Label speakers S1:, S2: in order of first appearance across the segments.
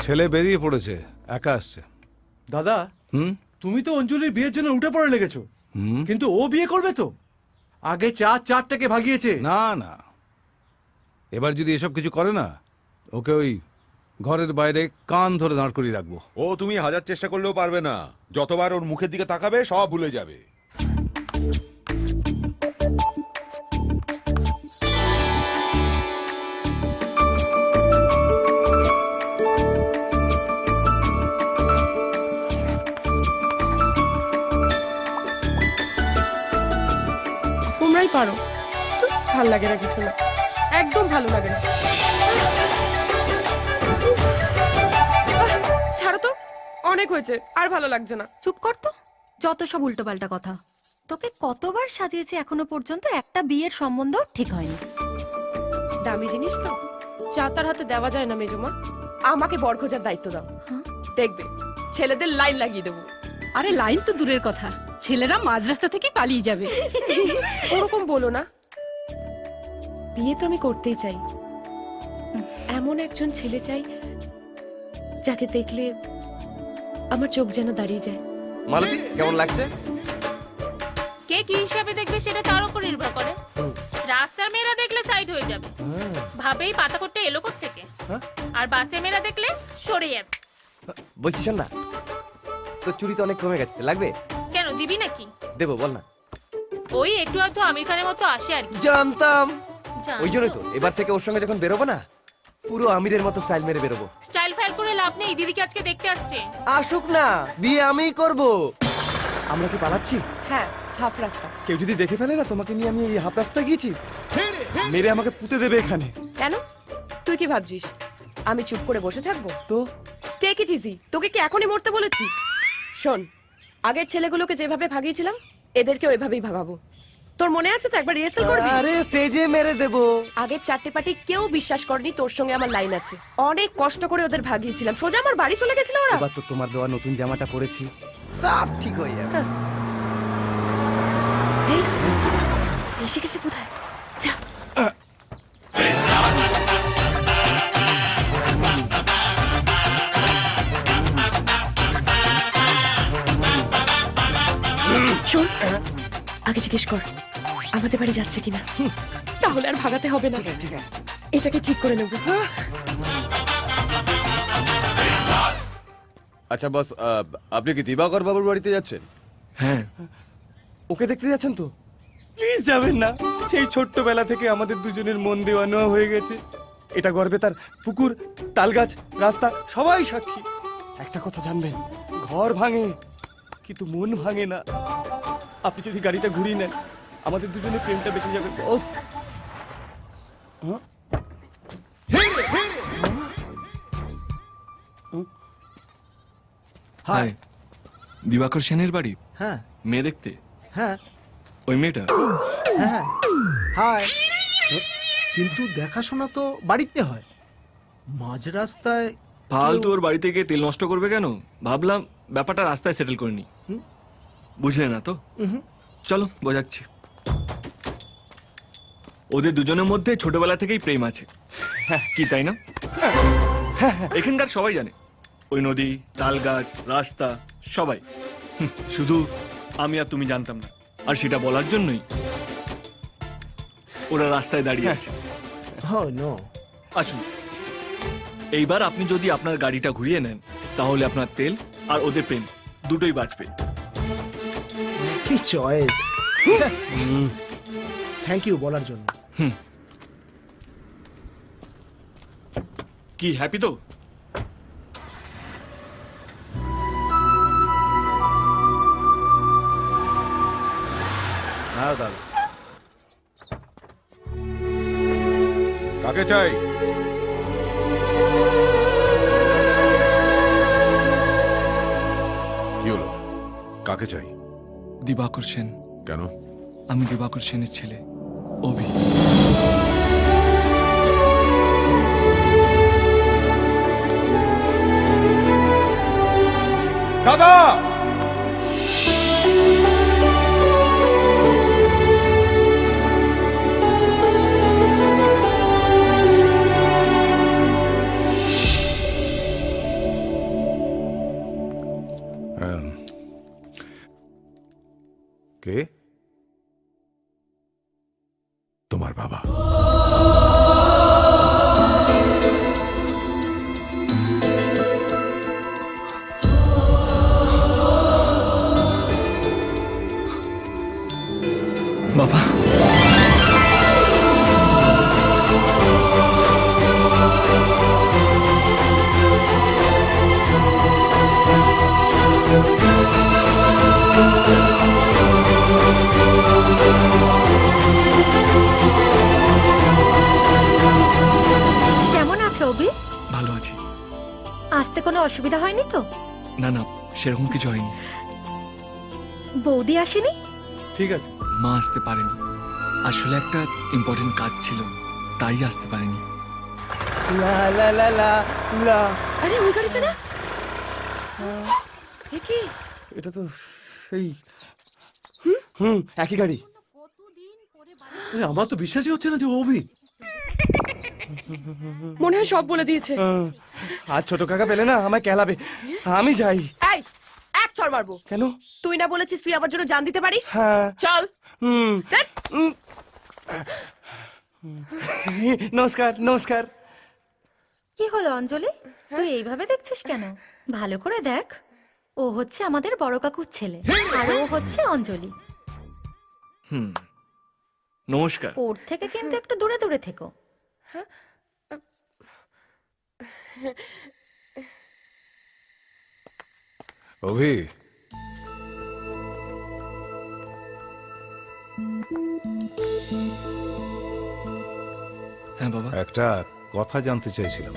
S1: ছেলে বেরিয়ে পড়েছে একা আসছে।
S2: দাদা
S1: হুম?
S2: তুমি তো অঞ্জলির বিয়ের জন্য উঠে পড়ে লেগেছো।
S1: হুম?
S2: কিন্তু ও বিয়ে করবে তো? আগে চার চারটাকে ভাগিয়েছে।
S1: না না। এবার যদি এসব কিছু করে না ওকে ওই ঘরের বাইরে কান ধরে দাঁড় করিয়ে রাখব।
S3: ও তুমি হাজার চেষ্টা করলেও পারবে না। যতবার ওর মুখের দিকে তাকাবে সব ভুলে যাবে।
S4: ভালো লাগে না কিছু না। একদম ভালো লাগে না। ছাড়ো তো অনেক হয়েছে আর ভালো লাগছে না।
S5: চুপ কর তো যত সব উল্টোপাল্টা কথা। তোকে কতবার সাজিয়েছি এখনও পর্যন্ত একটা বিয়ের সম্বন্ধ ঠিক হয়নি।
S4: দামি জিনিস তো চা তার হাতে দেওয়া যায় না মেজুমা। আমাকে বর খোঁজার দায়িত্ব দাও।
S5: হ্যাঁ?
S4: দেখবে ছেলেদের লাইন লাগিয়ে দেবো।
S6: আরে লাইন তো দূরের কথা। ছেলেরা মাঝ রাস্তা থেকে পালিয়ে যাবে।
S4: ওরকম বলো না বিয়ে তো আমি করতেই চাই। এমন একজন ছেলে চাই যাকে দেখলে আমার চোখ যেন দাঁড়িয়ে যায়।
S7: মালতী কেমন লাগছে?
S8: কে কি হিসাবে দেখবে সেটা তার উপর নির্ভর করে। রাস্তার মেয়েরা দেখলে সাইড হয়ে যাবে। ভাবেই পাতা করতে এলো থেকে
S7: হ্যাঁ?
S8: আর বাসের মেয়েরা দেখলে সরে যাবে।
S7: বলছি শোন না তো চুরি তো অনেক কমে গেছে লাগবে?
S8: কেন দিবি নাকি?
S7: দেবো বল না।
S8: ওই একটু হয়তো আমির খানের মতো আসে আর কি।
S7: জানতাম।
S8: জানো
S7: ওই জন্যই তো। এবার থেকে ওর সঙ্গে যখন বেরোবো না পুরো আমিরের মতো স্টাইল মেরে বেরোবো।
S8: স্টাইল ফাইল করে লাভ নেই দিদিকে আজকে দেখতে আসছে।
S7: আসুক না বিয়ে আমিই করব। আমরা কি পালাচ্ছি?
S4: হ্যাঁ হাফ রাস্তা।
S2: কেউ যদি দেখে ফেলে না তোমাকে নিয়ে আমি এই হাফ রাস্তা গিয়েছি? মেরে আমাকে পুঁতে দেবে এখানে।
S4: কেন? তুই কি ভাবছিস? আমি চুপ করে বসে থাকব?
S2: তো?
S4: টেক ইট ইজি তোকে কি এখনই মরতে বলেছি? শোন আগের ছেলেগুলোকে যেভাবে ভাগিয়েছিলাম এদেরকে ওইভাবেই ভাগাবো। তোর মনে আছে তো একবার রিহার্সাল করবি?
S7: আরে স্টেজে মেরে দেবো।
S4: আগের চারটে পার্টি কেউ বিশ্বাস করেনি তোর সঙ্গে আমার লাইন আছে। অনেক কষ্ট করে ওদের ভাগিয়েছিলাম। সোজা আমার বাড়ি চলে গেছিল ওরা।
S7: এবার তো তোমার দেওয়া নতুন জামাটা পরেছি। সব ঠিক হয়ে যাবে।
S4: এই, এসে গেছে কোথায় যা। শোন আগে জিজ্ঞেস কর আমাদের বাড়ি যাচ্ছে কিনা। তাহলে আর ভাগাতে হবে না। ঠিক আছে এটাকে ঠিক করে নেব।
S9: আচ্ছা বস আপনি কি দিবাকর বাবুর বাড়িতে যাচ্ছেন?
S2: হ্যাঁ। ওকে দেখতে যাচ্ছেন তো? প্লিজ যাবেন না। সেই ছোট্টবেলা থেকে আমাদের দুজনের মন দেওয়া নেওয়া হয়ে গেছে। এটা গর্বে তার পুকুর তালগাছ রাস্তা সবাই সাক্ষী। একটা কথা জানবেন ঘর ভাঙে কিন্তু মন ভাঙে না। আপনি যদি গাড়িটা ঘুরিয়ে নেন আমাদের দুজনে প্রেমটা বেঁচে যাবে। বস
S10: হাই। দিবাকর সেনের বাড়ি?
S2: হ্যাঁ।
S10: মেয়ে দেখতে?
S2: হ্যাঁ।
S10: ওই মেয়েটা?
S2: হ্যাঁ। হাই। কিন্তু দেখাশোনা তো বাড়িতে হয়। মাঝ রাস্তায়
S10: ফালতু ওর বাড়িতে গিয়ে তেল নষ্ট করবে কেন? ভাবলাম ব্যাপারটা রাস্তায় সেটেল করে নি। বুঝলে না তো? চলো বোঝাচ্ছি। ওদের দুজনের মধ্যে ছোটবেলা থেকেই প্রেম আছে। কি তাই না? এখানকার সবাই জানে। ওই নদী তাল গাছ রাস্তা সবাই। শুধু আমি আর তুমি জানতাম না। আর সেটা বলার জন্যই ওরা রাস্তায় দাঁড়িয়ে আছে। আসুন। এইবার আপনি যদি আপনার গাড়িটা ঘুরিয়ে নেন তাহলে আপনার তেল আর ওদের প্রেম দুটোই বাঁচবে।
S2: কি চয়েস থ্যাংক ইউ বলার জন্য।
S10: কি হ্যাপি তো?
S1: হ্যাঁ দাদা।
S3: কাকে চাই? কি হলো? কাকে চাই?
S10: দিবাকর সেন।
S3: কেন?
S10: আমি দিবাকর সেনের ছেলে অভি।
S3: দাদা!
S5: কোনো অসুবিধা হয়নি তো?
S10: না না সেরকম কিছু হয়নি।
S5: বৌদি আসেনি?
S1: ঠিক আছে।
S10: মা আসতে পারেনি। আসলে একটা ইম্পর্টেন্ট কাজ ছিল তাই আসতে পারেনি।
S2: লা লা লা লা লা।
S4: আরে ওই গাড়িটা না? এ কি?
S2: এটা তো সেই হুম একই গাড়ি।
S1: আমার তো বিশ্বাসই হচ্ছে না যে অভি
S4: মনে হয় সব বলে দিয়েছে।
S2: হুম, আজ ছোট কাকা পেলে না আমায় কেলাবে। আমি যাই।
S4: এই এক চড় মারবো।
S2: কেন?
S4: তুই না বলেছিস তুই আমার জন্য জান দিতে পারিস?
S2: হ্যাঁ।
S4: চল।
S2: হুম।
S4: ধ্যাৎ।
S2: নমস্কার নমস্কার।
S5: কি হলো অঞ্জলি? তুই এইভাবে দেখছিস কেন? ভালো করে দেখ। ও হচ্ছে আমাদের বড় কাকুর ছেলে আর ও হচ্ছে অঞ্জলি।
S10: হুম। নমস্কার।
S5: ওর থেকে কিন্তু একটু দূরে দূরে থেকো।
S1: অভি।
S10: হ্যাঁ বাবা।
S1: একটা কথা জানতে চাইছিলাম।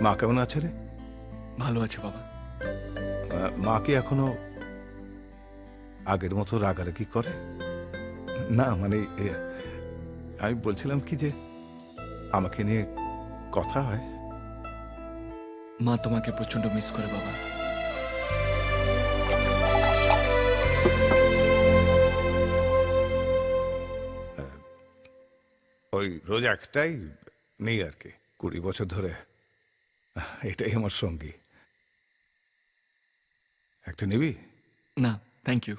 S1: মা কেমন আছে রে?
S10: ভালো আছে বাবা।
S1: আহ, মা কি এখনও আগের মতো রাগারাগি করে? না মানে এ, আমি বলছিলাম কি যে আমাকে নিয়ে কথা হয়।
S10: মা তোমাকে প্রচণ্ড মিস করে বাবা।
S1: ওই রোজ একটাই নেই আর কি কুড়ি বছর ধরে। এটাই আমার সঙ্গী। একটা নিবি?
S10: না থ্যাংক ইউ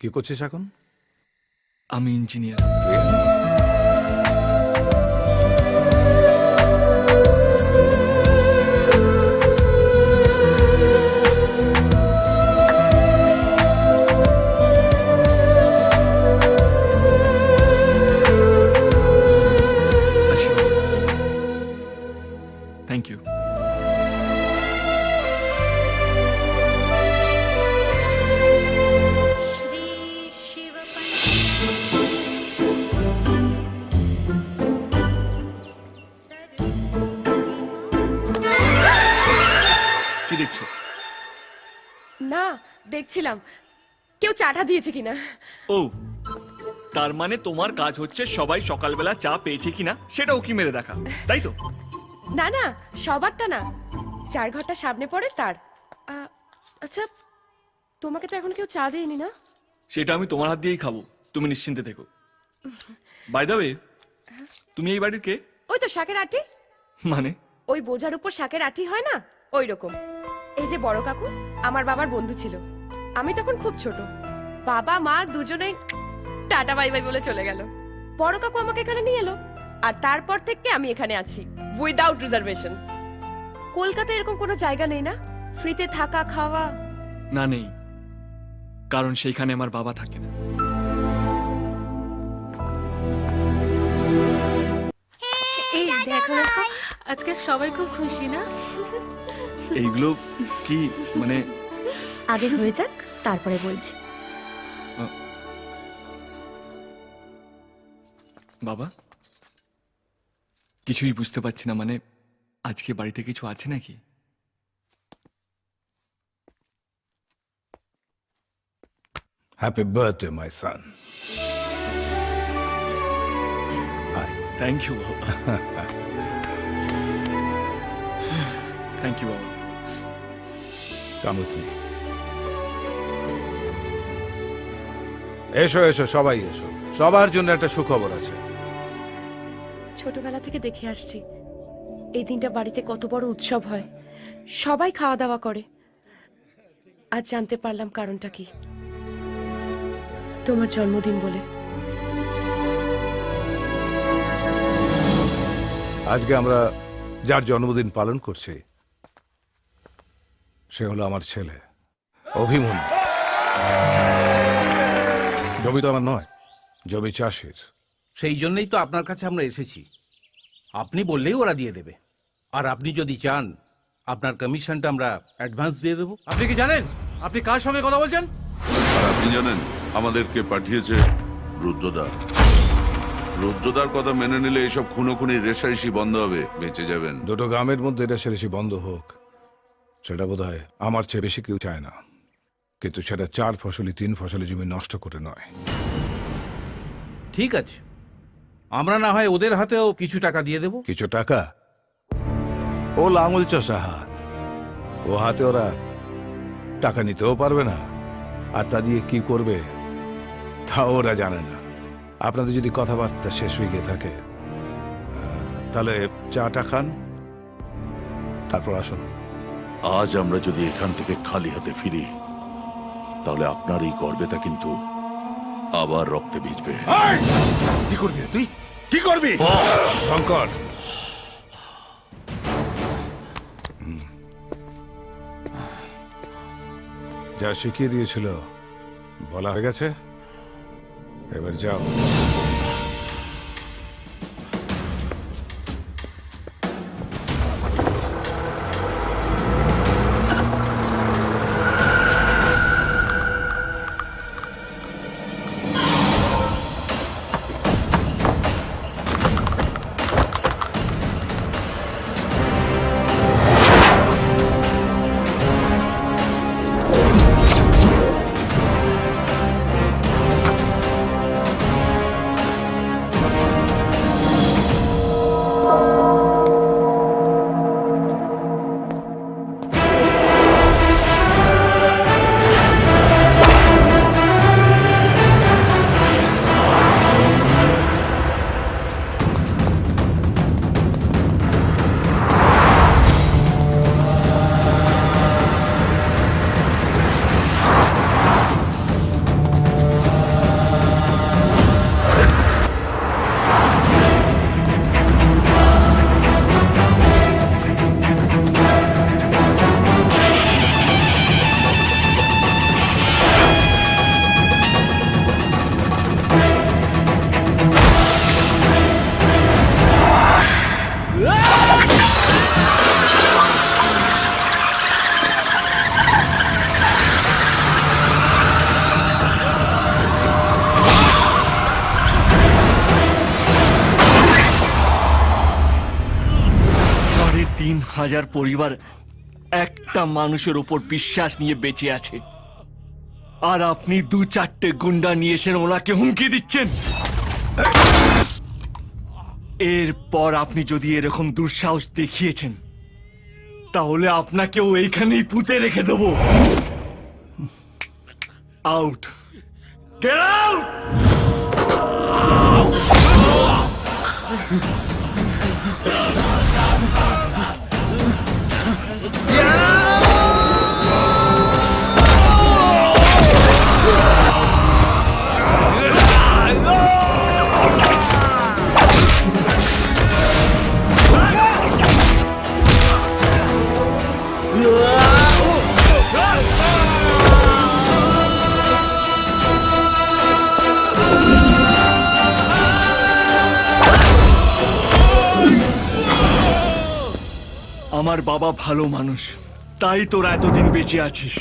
S1: কি করছিস এখন?
S10: আমি ইঞ্জিনিয়ার। দেখছ?
S4: না দেখছিলাম। কেউ চাটা দিয়েছে কিনা?
S10: ও তার মানে তোমার কাজ হচ্ছে সবাই সকালবেলা চা পেয়েছে কিনা সেটাও কি মেরে দেখা তাই তো?
S4: না না সবারটা না। চার ঘরটা সামনে পড়ে তার। আ, আচ্ছা তোমাকে তো এখন কেউ চা দেয়নি না?
S10: সেটা আমি তোমার হাত দিয়েই খাব তুমি নিশ্চিন্তে থেকো। বাই দ্য ওয়ে তুমি এই বাড়ির কে?
S4: ওই তো শাকের আটি।
S10: মানে?
S4: ওই বোঝার উপর শাকের আটি হয় না? ওই রকম। এই যে বড় কাকু আমার বাবার বন্ধু ছিল। আমি তখন খুব ছোট। বাবা মা দুজনেই টাটা বাই বাই বলে চলে গেল। বড় কাকু আমাকে এখানে নিয়ে এলো আর তারপর থেকে আমি এখানে আছি উইদাউট রিজার্ভেশন কলকাতায় এরকম কোনো জায়গা নেই না? ফ্রিতে থাকা খাওয়া?
S10: না নেই কারণ সেইখানে আমার বাবা থাকে না।
S8: এই দেখো দেখো আজকে সবাই খুব খুশি না?
S10: এইগুলো কি মানে?
S5: আগে হয়ে যাক তারপরে বলছি।
S10: বাবা কিছুই বুঝতে পারছি না মানে আজকে বাড়িতে কিছু আছে নাকি?
S1: Happy birthday my son
S10: thank you বাবা থ্যাংক ইউ বাবা
S1: মি এসো এসো সবাই এসো। সবার জন্য একটা সুখবর আছে।
S4: ছোটবেলা থেকে দেখে আসছি। এই দিনটা বাড়িতে কত বড় উৎসব হয়। সবাই খাওয়া দাওয়া করে। আজ জানতে পারলাম কারণটা কি। তোমার জন্মদিন বলে।
S1: আজকে আমরা যার জন্মদিন পালন করছি সে হলো আমার ছেলে। অভিমন্যু। জমি তো আমার নয় জমি চাষের।
S11: সেই জন্যই তো আপনার কাছে আমরা এসেছি। আপনি বললেই ওরা দিয়ে দেবে। আর আপনি যদি চান আপনার কমিশনটা আমরা অ্যাডভান্স দিয়ে দেবো।
S7: আপনি কি জানেন? আপনি কার সঙ্গে কথা বলছেন?
S12: আর আপনি জানেন আমাদেরকে পাঠিয়েছে রুদ্রদা। রুদ্রদার কথা মেনে নিলে এসব খুনোখুনি রেশারেশি বন্ধ হবে বেঁচে যাবেন।
S1: দুটো গ্রামের মধ্যে এটা সেরেসি বন্ধ হোক। সেটা বোধ হয় আমার চেয়ে বেশি কেউ চায় না। কিন্তু সেটা চার ফসলি তিন ফসলি জমি নষ্ট করে নয়।
S11: ঠিক আছে। আমরা না হয় ওদের হাতেও কিছু টাকা দিয়ে দেবো।
S1: কিছু টাকা? ও লাঙল চষা হাত। ও হাতে ওরা টাকা নিতেও পারবে না। আর তা দিয়ে কি করবে তা ওরা জানে না। আপনাদের যদি কথাবার্তা শেষ হয়ে গিয়ে থাকে তাহলে চাটা খান। তারপর আসুন।
S12: আজ আমরা যদি এখান থেকে খালি হাতে ফিরি তাহলে আপনার এই গর্বেতা কিন্তু আবার রক্তে ভিজবে।
S3: কি করবি তুই? কি করবি?
S1: শঙ্কর। হুম। যা শিখিয়ে দিয়েছিল বলা হয়ে গেছে? এবার যাও।
S10: তিন হাজার পরিবার একটা মানুষের উপর বিশ্বাস নিয়ে বেঁচে আছে। আর আপনি দু চারটে গুন্ডা নিয়ে এসে ওনাকে হুমকি দিচ্ছেন। এরপর আপনি যদি এরকম দুঃসাহস দেখিয়েছেন, তাহলে আপনাকেও এইখানেই পুঁতে রেখে দেবো। আউট। গেট আউট আমার বাবা ভালো মানুষ। তাই তোরা এতদিন বেঁচে আছিস।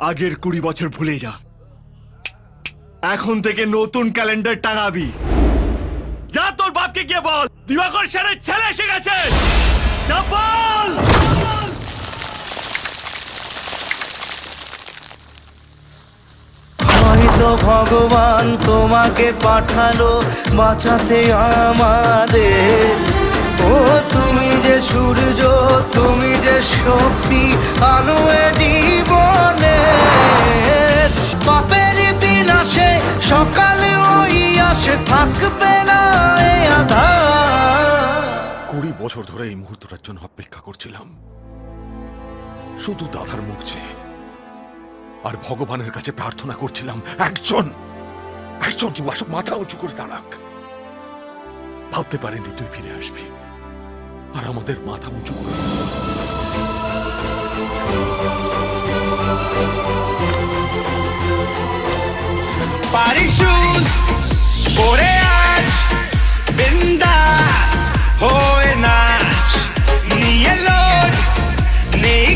S10: আগের কুড়ি বছর ভুলে যা। এখন থেকে নতুন ক্যালেন্ডার টাঙাবি। যা তোর বাপকে গিয়ে বল। দিবাকর সেনের ছেলে এসে গেছে। যা
S7: ভগবান, তোমাকে পাঠালো, বাঁচাতে আমাদের। ও তুমি যে সূর্য, তুমি যে শক্তি এ জীবনে। পাপের বিলাসে সকালে ওই আসে, থাকবে না এ আধার।
S3: কুড়ি বছর ধরে এই মুহূর্তটার জন্য অপেক্ষা করছিলাম। শুধু দাদার মুখ চেয়ে আর ভগবানের কাছে প্রার্থনা করছিলাম, একজন একজন কি আসুক মাথা উঁচু করে দাঁড়াক। ভাবতে পারিনি তুই ফিরে আসবি। আর আমাদের মাথা উঁচু করে
S2: পারি হয়ে নাচ। নিয়ে লোড নেই